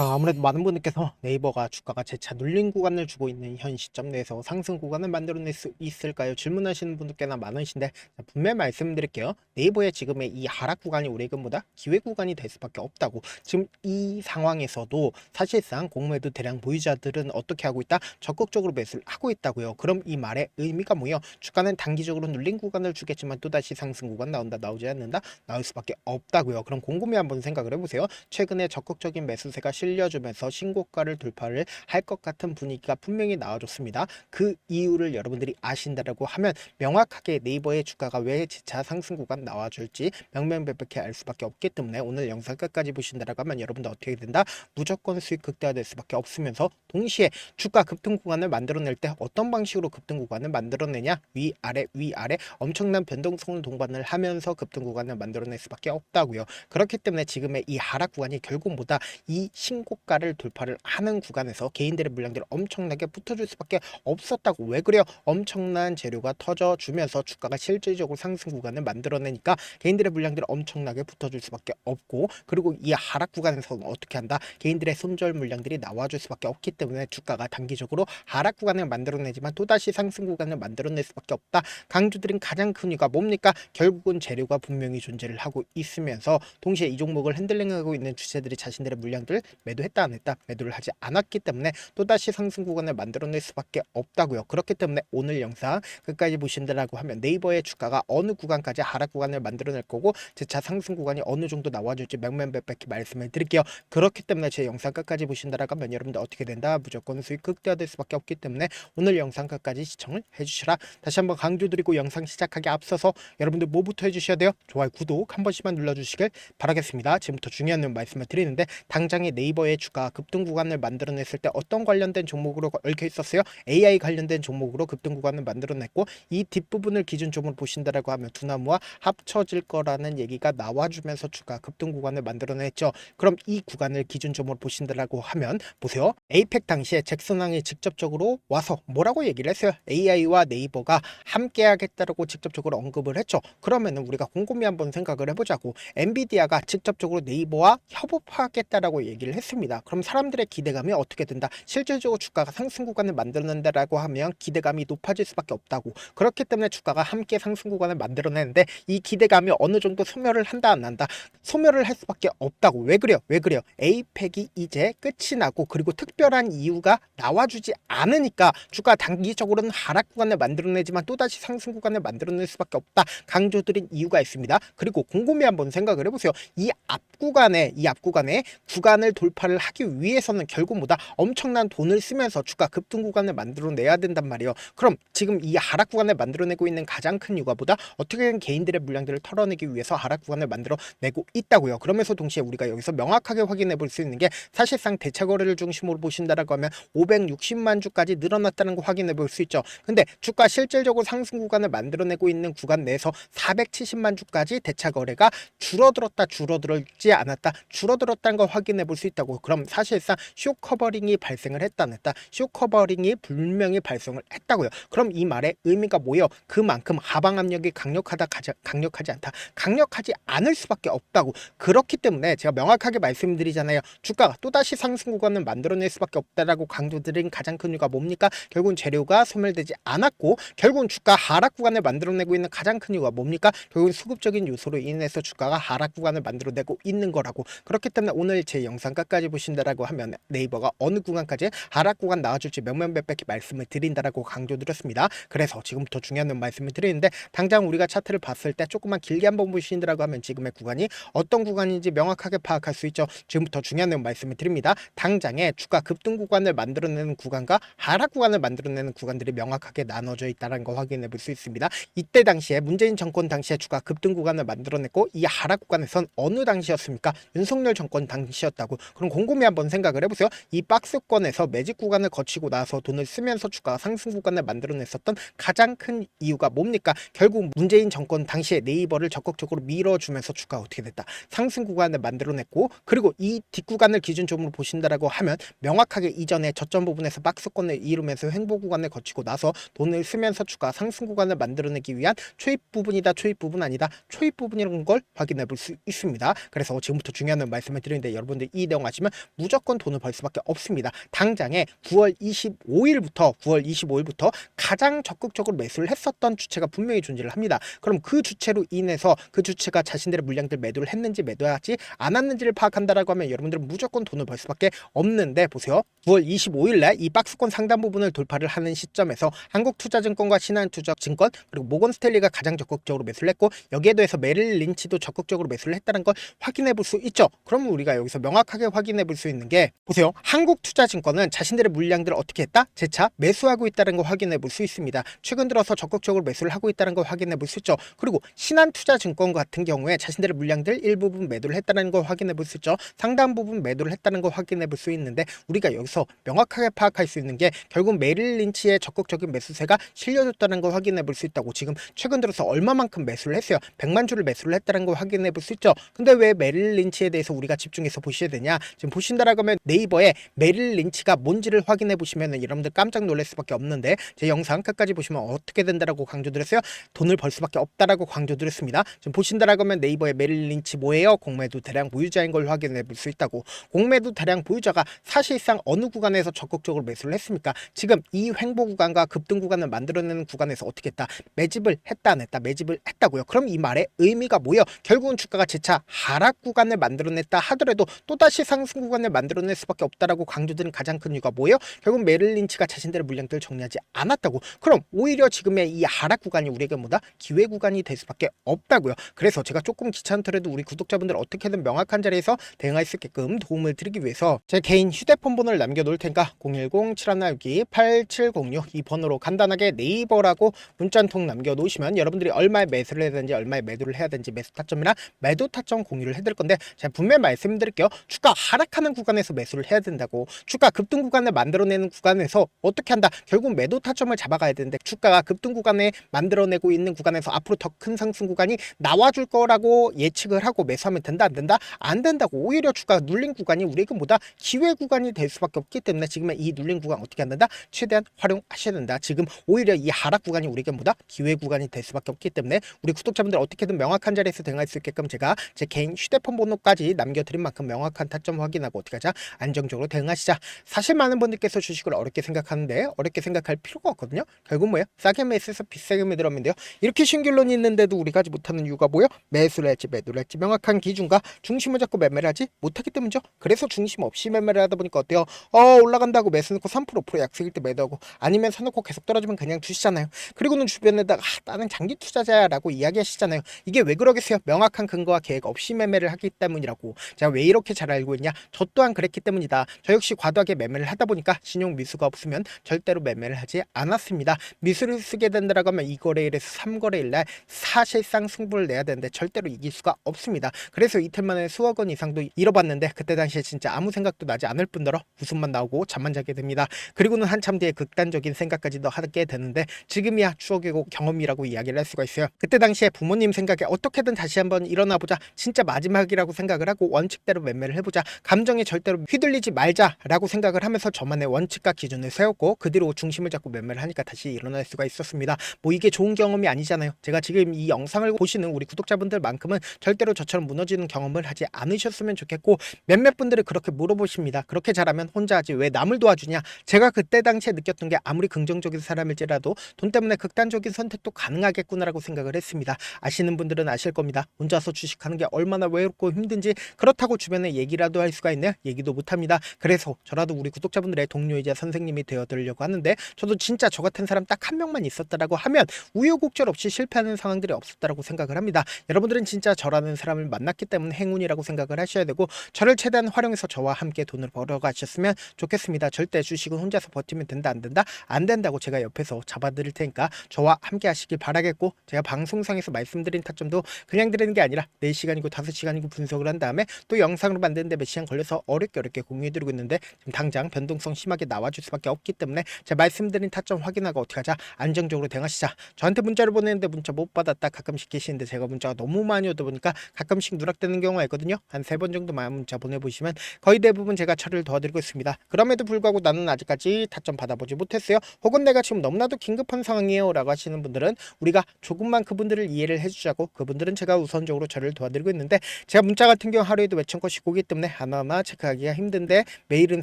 자, 아무래도 많은 분들께서 네이버가 주가가 재차 눌린 구간을 주고 있는 현 시점 내에서 상승 구간을 만들어낼 수 있을까요? 질문하시는 분들께나 많으신데 자, 분명히 말씀드릴게요. 네이버의 지금의 이 하락 구간이 우리금보다 기회 구간이 될 수밖에 없다고. 지금 이 상황에서도 사실상 공매도 대량 보유자들은 어떻게 하고 있다? 적극적으로 매수를 하고 있다고요. 그럼 이 말의 의미가 뭐예요? 주가는 단기적으로 눌린 구간을 주겠지만 또다시 상승 구간 나온다, 나오지 않는다, 나올 수밖에 없다고요. 그럼 곰곰이 한번 생각을 해보세요. 최근에 적극적인 매수세가 실 려주면서 신고가를 돌파를 할 것 같은 분위기가 분명히 나와줬습니다. 그 이유를 여러분들이 아신다라고 하면 명확하게 네이버의 주가가 왜 재차 상승 구간 나와줄지 명명백백히 알 수밖에 없기 때문에 오늘 영상 끝까지 보신다라고 하면 여러분들 어떻게 된다? 무조건 수익 극대화될 수밖에 없으면서 동시에 주가 급등 구간을 만들어낼 때 어떤 방식으로 급등 구간을 만들어내냐? 위아래 위아래 엄청난 변동성을 동반을 하면서 급등 구간을 만들어낼 수밖에 없다고요. 그렇기 때문에 지금의 이 하락 구간이 결국 뭐다? 이 신 고가를 돌파를 하는 구간에서 개인들의 물량들이 엄청나게 붙어줄 수밖에 없었다고 왜 그래요? 엄청난 재료가 터져주면서 주가가 실질적으로 상승 구간을 만들어내니까 개인들의 물량들이 엄청나게 붙어줄 수밖에 없고 그리고 이 하락 구간에서는 어떻게 한다? 개인들의 손절 물량들이 나와줄 수밖에 없기 때문에 주가가 단기적으로 하락 구간을 만들어내지만 또다시 상승 구간을 만들어낼 수밖에 없다. 강조드린 가장 큰 이유가 뭡니까? 결국은 재료가 분명히 존재를 하고 있으면서 동시에 이 종목을 핸들링하고 있는 주체들이 자신들의 물량들 매도했다 안 했다 매도를 하지 않았기 때문에 또다시 상승 구간을 만들어낼 수밖에 없다고요. 그렇기 때문에 오늘 영상 끝까지 보신다라고 하면 네이버의 주가가 어느 구간까지 하락 구간을 만들어낼 거고 재차 상승 구간이 어느 정도 나와줄지 명명백백히 말씀을 드릴게요. 그렇기 때문에 제 영상 끝까지 보신다라고 하면 여러분들 어떻게 된다 무조건 수익 극대화될 수밖에 없기 때문에 오늘 영상 끝까지 시청을 해주시라 다시 한번 강조드리고 영상 시작하기 앞서서 여러분들 뭐부터 해주셔야 돼요? 좋아요 구독 한 번씩만 눌러주시길 바라겠습니다. 지금부터 중요한 말씀을 드리는데 당장에 네이버 의 주가 급등 구간을 만들어냈을 때 어떤 관련된 종목으로 얽혀 있었어요? AI 관련된 종목으로 급등 구간을 만들어냈고 이 뒷부분을 기준점으로 보신다라고 하면 두나무와 합쳐질 거라는 얘기가 나와주면서 주가 급등 구간을 만들어냈죠. 그럼 이 구간을 기준점으로 보신다라고 하면 보세요. 에이펙 당시에 잭슨왕이 직접적으로 와서 뭐라고 얘기를 했어요? AI와 네이버가 함께 하겠다라고 직접적으로 언급을 했죠. 그러면은 우리가 곰곰이 한번 생각을 해보자고. 엔비디아가 직접적으로 네이버와 협업하겠다라고 얘기를 했 습니다. 그럼 사람들의 기대감이 어떻게 된다? 실질적으로 주가가 상승 구간을 만들어낸다라고 하면 기대감이 높아질 수밖에 없다고. 그렇기 때문에 주가가 함께 상승 구간을 만들어내는데 이 기대감이 어느 정도 소멸을 한다 안 한다? 소멸을 할 수밖에 없다고. 왜 그래요? 왜 그래요? 에이펙이 이제 끝이 나고 그리고 특별한 이유가 나와주지 않으니까 주가 단기적으로는 하락 구간을 만들어내지만 또다시 상승 구간을 만들어낼 수밖에 없다. 강조드린 이유가 있습니다. 그리고 곰곰이 한번 생각을 해보세요. 이 앞 구간에 이 앞 구간에 구간을 돌 파를 하기 위해서는 결국 뭐다 엄청난 돈을 쓰면서 주가 급등 구간을 만들어내야 된단 말이에요. 그럼 지금 이 하락 구간을 만들어내고 있는 가장 큰 이유가 보다 어떻게든 개인들의 물량들을 털어내기 위해서 하락 구간을 만들어내고 있다고요. 그러면서 동시에 우리가 여기서 명확하게 확인해 볼 수 있는 게 사실상 대차 거래를 중심으로 보신다라고 하면 560만 주까지 늘어났다는 거 확인해 볼 수 있죠. 근데 주가 실질적으로 상승 구간을 만들어내고 있는 구간 내에서 470만 주까지 대차 거래가 줄어들었다 줄어들지 않았다 줄어들었다는 걸 확인해 볼 수 있다 고. 그럼 사실상 쇼 커버링이 발생을 했다 안 했다 쇼 커버링이 분명히 발생을 했다고요. 그럼 이 말의 의미가 뭐예요? 그만큼 하방 압력이 강력하다 가자, 강력하지 않다 강력하지 않을 수밖에 없다고. 그렇기 때문에 제가 명확하게 말씀드리잖아요. 주가가 또다시 상승 구간을 만들어낼 수밖에 없다라고 강조드린 가장 큰 이유가 뭡니까? 결국은 재료가 소멸되지 않았고 결국은 주가 하락 구간을 만들어내고 있는 가장 큰 이유가 뭡니까? 결국은 수급적인 요소로 인해서 주가가 하락 구간을 만들어내고 있는 거라고. 그렇기 때문에 오늘 제 영상 끝까지 보신다라고 하면 네이버가 어느 구간까지 하락 구간 나와줄지 명명백백히 말씀을 드린다라고 강조드렸습니다 그래서 지금부터 중요한 말씀을 드리는데 당장 우리가 차트를 봤을 때 조금만 길게 한번 보신다라고 하면 지금의 구간이 어떤 구간인지 명확하게 파악할 수 있죠 지금부터 중요한 말씀을 드립니다 당장에 주가 급등 구간을 만들어내는 구간과 하락 구간을 만들어내는 구간들이 명확하게 나눠져 있다는 걸 확인해 볼 수 있습니다 이때 당시에 문재인 정권 당시에 주가 급등 구간을 만들어냈고 이 하락 구간에선 어느 당시였습니까? 윤석열 정권 당시였다고. 그럼 곰곰이 한번 생각을 해보세요. 이 박스권에서 매직 구간을 거치고 나서 돈을 쓰면서 주가 상승 구간을 만들어냈었던 가장 큰 이유가 뭡니까? 결국 문재인 정권 당시에 네이버를 적극적으로 밀어주면서 주가가 어떻게 됐다? 상승 구간을 만들어냈고 그리고 이 뒷구간을 기준점으로 보신다라고 하면 명확하게 이전에 저점 부분에서 박스권을 이루면서 횡보 구간을 거치고 나서 돈을 쓰면서 주가 상승 구간을 만들어내기 위한 초입 부분이다 초입 부분 아니다 초입 부분이라는 걸 확인해 볼 수 있습니다. 그래서 지금부터 중요한 말씀을 드리는데 여러분들 이 내용 가시면 무조건 돈을 벌 수밖에 없습니다. 당장에 9월 25일부터 9월 25일부터 가장 적극적으로 매수를 했었던 주체가 분명히 존재를 합니다. 그럼 그 주체로 인해서 그 주체가 자신들의 물량들 매도를 했는지 매도하지 않았는지를 파악한다라고 하면 여러분들은 무조건 돈을 벌 수밖에 없는데 보세요. 9월 25일 날 이 박스권 상단 부분을 돌파를 하는 시점에서 한국투자증권과 신한투자증권 그리고 모건스탠리가 가장 적극적으로 매수를 했고 여기에 대해서 메릴 린치도 적극적으로 매수를 했다는 걸 확인해 볼 수 있죠. 그러면 우리가 여기서 명확하게 확 인해 볼 수 있는 게 보세요. 한국투자증권은 자신들의 물량들을 어떻게 했다? 재차 매수하고 있다는 걸 확인해 볼 수 있습니다. 최근 들어서 적극적으로 매수를 하고 있다는 걸 확인해 볼 수 있죠. 그리고 신한투자증권 같은 경우에 자신들의 물량들 일부분 매도를 했다는 걸 확인해 볼 수 있죠. 상당 부분 매도를 했다는 걸 확인해 볼 수 있는데 우리가 여기서 명확하게 파악할 수 있는 게 결국 메릴 린치의 적극적인 매수세가 실려졌다는 걸 확인해 볼 수 있다고 지금 최근 들어서 얼마만큼 매수를 했어요. 100만 주를 매수를 했다는 걸 확인해 볼 수 있죠. 근데 왜 메릴 린치에 대해서 우리가 집중해서 보셔야 되냐? 지금 보신다라고 하면 네이버에 메릴 린치가 뭔지를 확인해 보시면 여러분들 깜짝 놀랄 수밖에 없는데 제 영상 끝까지 보시면 어떻게 된다라고 강조드렸어요. 돈을 벌 수밖에 없다라고 강조드렸습니다. 지금 보신다라고 하면 네이버에 메릴 린치 뭐예요? 공매도 대량 보유자인 걸 확인해 볼 수 있다고. 공매도 대량 보유자가 사실상 어느 구간에서 적극적으로 매수를 했습니까? 지금 이 횡보 구간과 급등 구간을 만들어내는 구간에서 어떻게 했다? 매집을 했다 안 했다? 매집을 했다고요. 그럼 이 말의 의미가 뭐예요? 결국은 주가가 재차 하락 구간을 만들어냈다 하더라도 또다시 상승 구간을 만들어낼 수밖에 없다라고 강조드린 가장 큰 이유가 뭐예요? 결국 메릴 린치가 자신들의 물량들을 정리하지 않았다고. 그럼 오히려 지금의 이 하락 구간이 우리에게 뭐다? 기회 구간이 될 수밖에 없다고요. 그래서 제가 조금 귀찮더라도 우리 구독자분들 어떻게든 명확한 자리에서 대응할 수 있게끔 도움을 드리기 위해서 제 개인 휴대폰 번호를 남겨놓을 테니까 010-7162-8706 이 번호로 간단하게 네이버라고 문자 한 통 남겨놓으시면 여러분들이 얼마에 매수를 해야 되는지 얼마에 매도를 해야 되는지 매수 타점이나 매도 타점 공유를 해드릴 건데 제가 분명히 말씀드릴게요. 주가 하락하는 구간에서 매수를 해야 된다고 주가 급등 구간을 만들어내는 구간에서 어떻게 한다? 결국 매도 타점을 잡아가야 되는데 주가가 급등 구간에 만들어내고 있는 구간에서 앞으로 더 큰 상승 구간이 나와줄 거라고 예측을 하고 매수하면 된다 안 된다? 안 된다고 오히려 주가가 눌린 구간이 우리에게 보다 기회 구간이 될 수밖에 없기 때문에 지금의 이 눌린 구간 어떻게 한다? 최대한 활용하셔야 된다. 지금 오히려 이 하락 구간이 우리에게 보다 기회 구간이 될 수밖에 없기 때문에 우리 구독자분들 어떻게든 명확한 자리에서 대응할 수 있게끔 제가 제 개인 휴대폰 번호까지 남겨드린 만큼 명확한 타점 확인하고 어떻게 하자 안정적으로 대응하시자. 사실 많은 분들께서 주식을 어렵게 생각하는데 어렵게 생각할 필요가 없거든요. 결국 뭐예요? 싸게 매수해서 비싸게 매도하면 돼요. 이렇게 신결론이 있는데도 우리가 하지 못하는 이유가 뭐예요? 매수를 할지 매도를 할지 명확한 기준과 중심을 잡고 매매를 하지 못하기 때문이죠. 그래서 중심 없이 매매를 하다 보니까 어때요? 어 올라간다고 매수 넣고 3% 5% 약속일 때 매도하고 아니면 사놓고 계속 떨어지면 그냥 두시잖아요. 그리고는 주변에다가 아, 나는 장기 투자자야라고 이야기하시잖아요. 이게 왜 그러겠어요? 명확한 근거와 계획 없이 매매를 하기 때문이라고. 제가 왜 이렇게 잘 알고 있냐? 저 또한 그랬기 때문이다. 저 역시 과도하게 매매를 하다 보니까 신용 미수가 없으면 절대로 매매를 하지 않았습니다. 미수를 쓰게 된다라고 하면 2거래일에서 3거래일 날 사실상 승부를 내야 되는데 절대로 이길 수가 없습니다. 그래서 이틀 만에 수억 원 이상도 잃어봤는데 그때 당시에 진짜 아무 생각도 나지 않을 뿐더러 웃음만 나오고 잠만 자게 됩니다. 그리고는 한참 뒤에 극단적인 생각까지도 하게 되는데 지금이야 추억이고 경험이라고 이야기를 할 수가 있어요. 그때 당시에 부모님 생각에 어떻게든 다시 한번 일어나 보자. 진짜 마지막이라고 생각을 하고 원칙대로 매매를 해보자. 감정에 절대로 휘둘리지 말자라고 생각을 하면서 저만의 원칙과 기준을 세웠고 그 뒤로 중심을 잡고 매매를 하니까 다시 일어날 수가 있었습니다. 뭐 이게 좋은 경험이 아니잖아요. 제가 지금 이 영상을 보시는 우리 구독자분들만큼은 절대로 저처럼 무너지는 경험을 하지 않으셨으면 좋겠고 몇몇 분들이 그렇게 물어보십니다. 그렇게 잘하면 혼자 하지 왜 남을 도와주냐? 제가 그때 당시에 느꼈던 게 아무리 긍정적인 사람일지라도 돈 때문에 극단적인 선택도 가능하겠구나라고 생각을 했습니다. 아시는 분들은 아실 겁니다. 혼자서 주식하는 게 얼마나 외롭고 힘든지 그렇다고 주변에 얘기라도 할 수가 있나요? 얘기도 못합니다. 그래서 저라도 우리 구독자분들의 동료이자 선생님이 되어드리려고 하는데 저도 진짜 저 같은 사람 딱 한 명만 있었다라고 하면 우여곡절 없이 실패하는 상황들이 없었다라고 생각을 합니다. 여러분들은 진짜 저라는 사람을 만났기 때문에 행운이라고 생각을 하셔야 되고 저를 최대한 활용해서 저와 함께 돈을 벌어가셨으면 좋겠습니다. 절대 주식은 혼자서 버티면 된다 안 된다 안 된다고 제가 옆에서 잡아드릴 테니까 저와 함께 하시길 바라겠고 제가 방송상에서 말씀드린 타점도 그냥 드리는 게 아니라 4시간이고 5시간이고 분석을 한 다음에 또 영상으로 만드는데 몇 시간 걸려서 어렵게 어렵게 공유해드리고 있는데 지금 당장 변동성 심하게 나와줄 수밖에 없기 때문에 제가 말씀드린 타점 확인하고 어떻게 하자 안정적으로 대응하시자. 저한테 문자를 보내는데 문자 못 받았다 가끔씩 계시는데 제가 문자가 너무 많이 오다 보니까 가끔씩 누락되는 경우가 있거든요. 한 세 번 정도만 문자 보내보시면 거의 대부분 제가 처리를 도와드리고 있습니다. 그럼에도 불구하고 나는 아직까지 타점 받아보지 못했어요. 혹은 내가 지금 너무나도 긴급한 상황이에요 라고 하시는 분들은 우리가 조금만 그분들을 이해를 해주자고 그분들은 제가 우선적으로 저를 도와드리고 있는데 제가 문자 같은 경우 하루에도 몇천 건씩 오기 때문에 하나하나 체크하기가 힘든데 메일은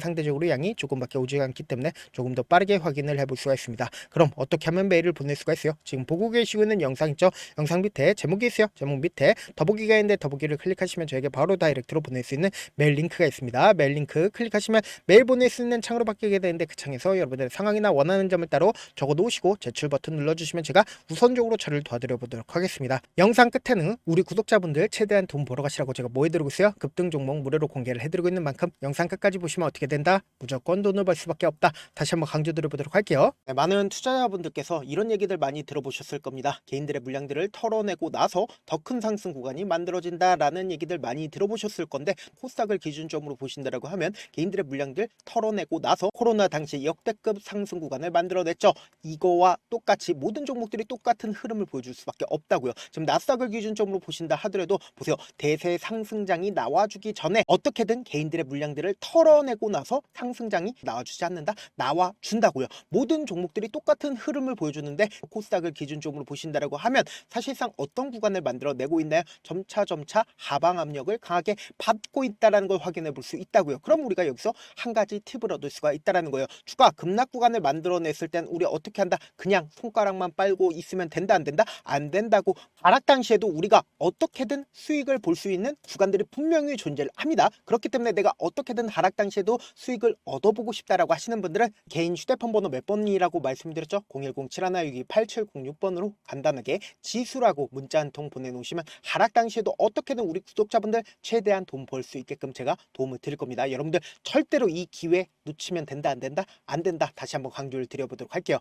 상대적으로 양이 조금밖에 오지 않기 때문에 조금 더 빠르게 확인을 해볼 수가 있습니다. 그럼 어떻게 하면 메일을 보낼 수가 있어요? 지금 보고 계시고 있는 영상 있죠? 영상 밑에 제목이 있어요. 제목 밑에 더보기가 있는데 더보기를 클릭하시면 저에게 바로 다이렉트로 보낼 수 있는 메일 링크가 있습니다. 메일 링크 클릭하시면 메일 보낼 수 있는 창으로 바뀌게 되는데 그 창에서 여러분들의 상황이나 원하는 점을 따로 적어 놓으시고 제출 버튼 눌러주시면 제가 우선적으로 저를 도와드려 보도록 하겠습니다. 영상 끝에는 우리 구독자분들 최대한 돈 벌어 가시라고 제가 뭐 해드리고 있어요? 급등 종목 무료로 공 개를 해드리고 있는 만큼 영상 끝까지 보시면 어떻게 된다? 무조건 돈을 벌 수밖에 없다. 다시 한번 강조드려 보도록 할게요. 네, 많은 투자자분들께서 이런 얘기들 많이 들어보셨을 겁니다. 개인들의 물량들을 털어내고 나서 더 큰 상승 구간이 만들어진다라는 얘기들 많이 들어보셨을 건데 코스닥을 기준점으로 보신다라고 하면 개인들의 물량들 털어내고 나서 코로나 당시 역대급 상승 구간을 만들어냈죠. 이거와 똑같이 모든 종목들이 똑같은 흐름을 보여줄 수밖에 없다고요. 지금 나스닥을 기준점으로 보신다 하더라도 보세요. 대세 상승장이 나와주기 전에 어 떻게든 개인들의 물량들을 털어내고 나서 상승장이 나와주지 않는다. 나와준다고요. 모든 종목들이 똑같은 흐름을 보여주는데 코스닥을 기준점으로 보신다라고 하면 사실상 어떤 구간을 만들어내고 있나요? 점차 점차 하방 압력을 강하게 받고 있다라는 걸 확인해 볼 수 있다고요. 그럼 우리가 여기서 한 가지 팁을 얻을 수가 있다라는 거예요. 주가 급락 구간을 만들어냈을 땐 우리 어떻게 한다? 그냥 손가락만 빨고 있으면 된다 안 된다? 안 된다고 하락 당시에도 우리가 어떻게든 수익을 볼 수 있는 구간들이 분명히 존재를 합니다. 그렇기 때문에 내가 어떻게든 하락 당시에도 수익을 얻어보고 싶다라고 하시는 분들은 개인 휴대폰 번호 몇 번이라고 말씀드렸죠? 010-7162-8706번으로 간단하게 지수라고 문자 한 통 보내놓으시면 하락 당시에도 어떻게든 우리 구독자분들 최대한 돈 벌 수 있게끔 제가 도움을 드릴 겁니다. 여러분들 절대로 이 기회 놓치면 된다 안 된다? 안 된다. 다시 한번 강조를 드려보도록 할게요.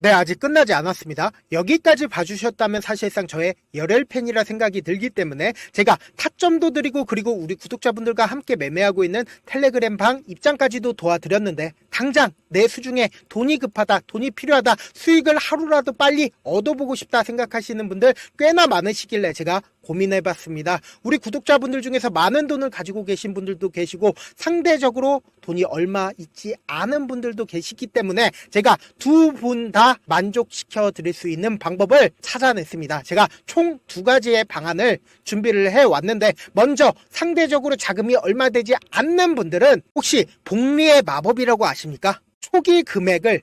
네, 아직 끝나지 않았습니다. 여기까지 봐주셨다면 사실상 저의 열혈 팬이라 생각이 들기 때문에 제가 타점도 드리고 그리고 우리 구독자분들과 함께 매매하고 있는 텔레그램 방 입장까지도 도와드렸는데 당장 내 수중에 돈이 급하다, 돈이 필요하다, 수익을 하루라도 빨리 얻어보고 싶다 생각하시는 분들 꽤나 많으시길래 제가 고민해봤습니다. 우리 구독자분들 중에서 많은 돈을 가지고 계신 분들도 계시고 상대적으로 돈이 얼마 있지 않은 분들도 계시기 때문에 제가 두 분 다 만족시켜 드릴 수 있는 방법을 찾아냈습니다. 제가 총 두 가지의 방안을 준비를 해 왔는데 먼저 상대적으로 자금이 얼마 되지 않는 분들은 혹시 복리의 마법이라고 아십니까? 초기 금액을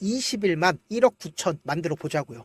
20일만 1억 9천 만들어 보자고요.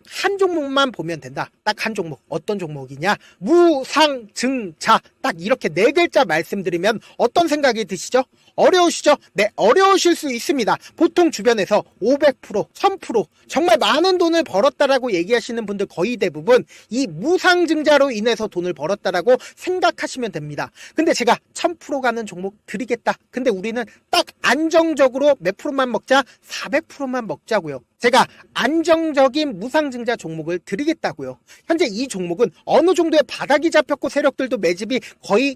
한 종목만 보면 된다. 딱 한 종목. 어떤 종목이냐? 무상증자. 딱 이렇게 네 글자 말씀드리면 어떤 생각이 드시죠? 어려우시죠? 네, 어려우실 수 있습니다. 보통 주변에서 500%, 1000% 정말 많은 돈을 벌었다라고 얘기하시는 분들 거의 대부분 이 무상증자로 인해서 돈을 벌었다라고 생각하시면 됩니다. 근데 제가 1000% 가는 종목 드리겠다. 근데 우리는 딱 안정적으로 몇 프로만 먹자? 400%만 먹자고요. 제가 안정적인 무상증자 종목을 드리겠다고요. 현재 이 종목은 어느 정도의 바닥이 잡혔고 세력들도 매집이 거의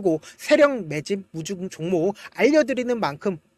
세력 매집 무중 종목 알려드리는 만큼